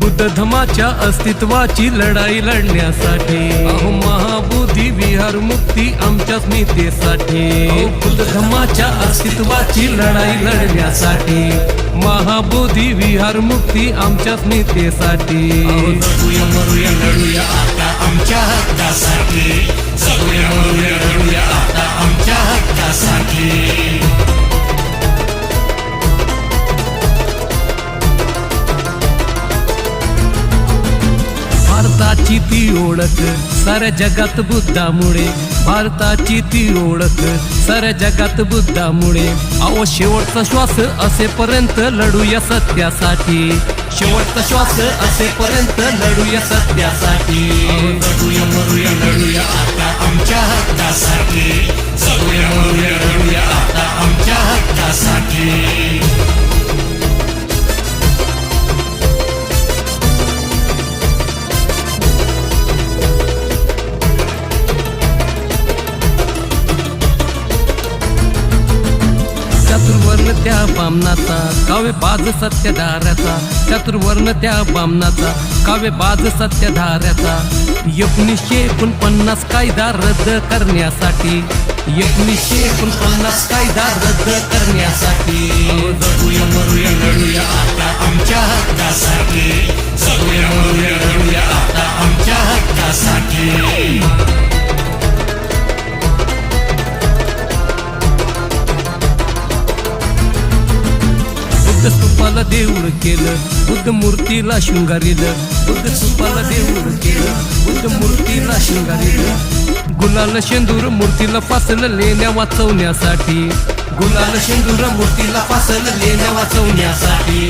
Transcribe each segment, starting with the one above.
बुद्ध धमाच्या अस्तित्वाची लढाई लढण्यासाठी. अहो महाबोधी विहार मुक्ती आमच्या स्मितेसाठी. बुद्ध धमाच्या अस्तित्वाची लढाई लढण्यासाठी. महाबोधी विहार मुक्ती आमच्या स्मितेसाठी. जगूया मरूया लढूया आता आमच्या हक्कासाठी. जगूया मरूया लढूया आता आमच्या हक्कासाठी. भारताची ती ओळख साऱ्या जगात बुद्धामुळे. भारताची ती ओळख साऱ्या जगात बुद्धामुळे. अहो शेवटचा श्वास असेपर्यंत लढूया सत्यासाठी. शेवटचा श्वास असेपर्यंत लढूया सत्यासाठी. लढूया मरूया लढूया आता आमच्या हक्कासाठी. जगूया मरूया लढूया आता आमच्या हक्कासाठी. चतुर्वर्ण त्या बामनाचा काव्य बाज सत्यधाऱ्याचा. चतुर्वर्ण त्या बामनाचा काव्य बाज सत्यधाऱ्याचा. एकोणीसशे एकोणपन्नास कायदा रद्द करण्यासाठी. एकोणीसशे एकोणपन्नास कायदा रद्द करण्यासाठी. जगूया मरूया लढूया आता आमच्या हक्कासाठी. जगूया मरूया लढूया. देऊळ केलं बुद्ध मूर्तीला शृंगारिलं. बुद्ध सुपाला देऊळ केलं बुद्ध मूर्तीला शृंगारिलं. गुलाल शेंदूर मूर्तीला फासलं लेण्या वाचवण्यासाठी. गुलाल शेंदूर मूर्तीला फासलं लेण्या वाचवण्यासाठी.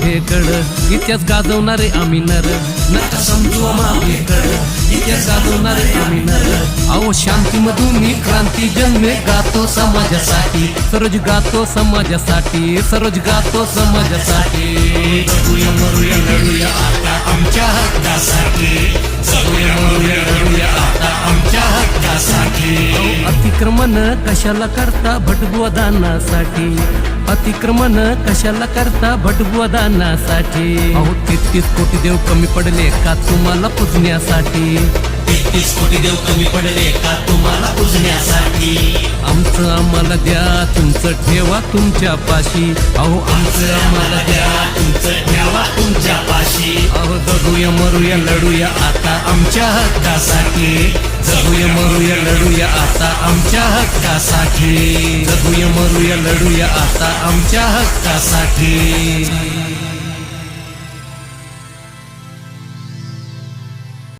समजू इतिहास गाजवणारे आम्ही नर. नका समजू माभेकड इतिहास गाजवणारे आम्ही नर. अहो शांती मधून क्रांती जन्मे गातो समाजासाठी. सरोज गातो समाजासाठी. सरोज गातो समाजासाठी. आमच्या हक्कासाठी. अतिक्रमण कशाला करता भटबुवा दानासाठी अतिक्रमण कशाला करता भटबुवा दानासाठी अहो तेहतीस कोटी देव कमी पडले का तुम्हाला पुजण्यासाठी? तेहतीस कोटी देव कमी पडले का तुम्हाला पुजण्यासाठी? आमचं आम्हाला द्या तुमचं ठेवा तुमच्या पाशी. अहो आमचं आम्हाला द्या. तुमचं ठेवा तुमच्या पाशी. अहो जगूया मरूया लढूया आता आमच्या हक्कासाठी. जगूया मरूया लढूया आता आमच्या हक्कासाठी. जगूया मरूया लढूया आता आमच्या हक्कासाठी.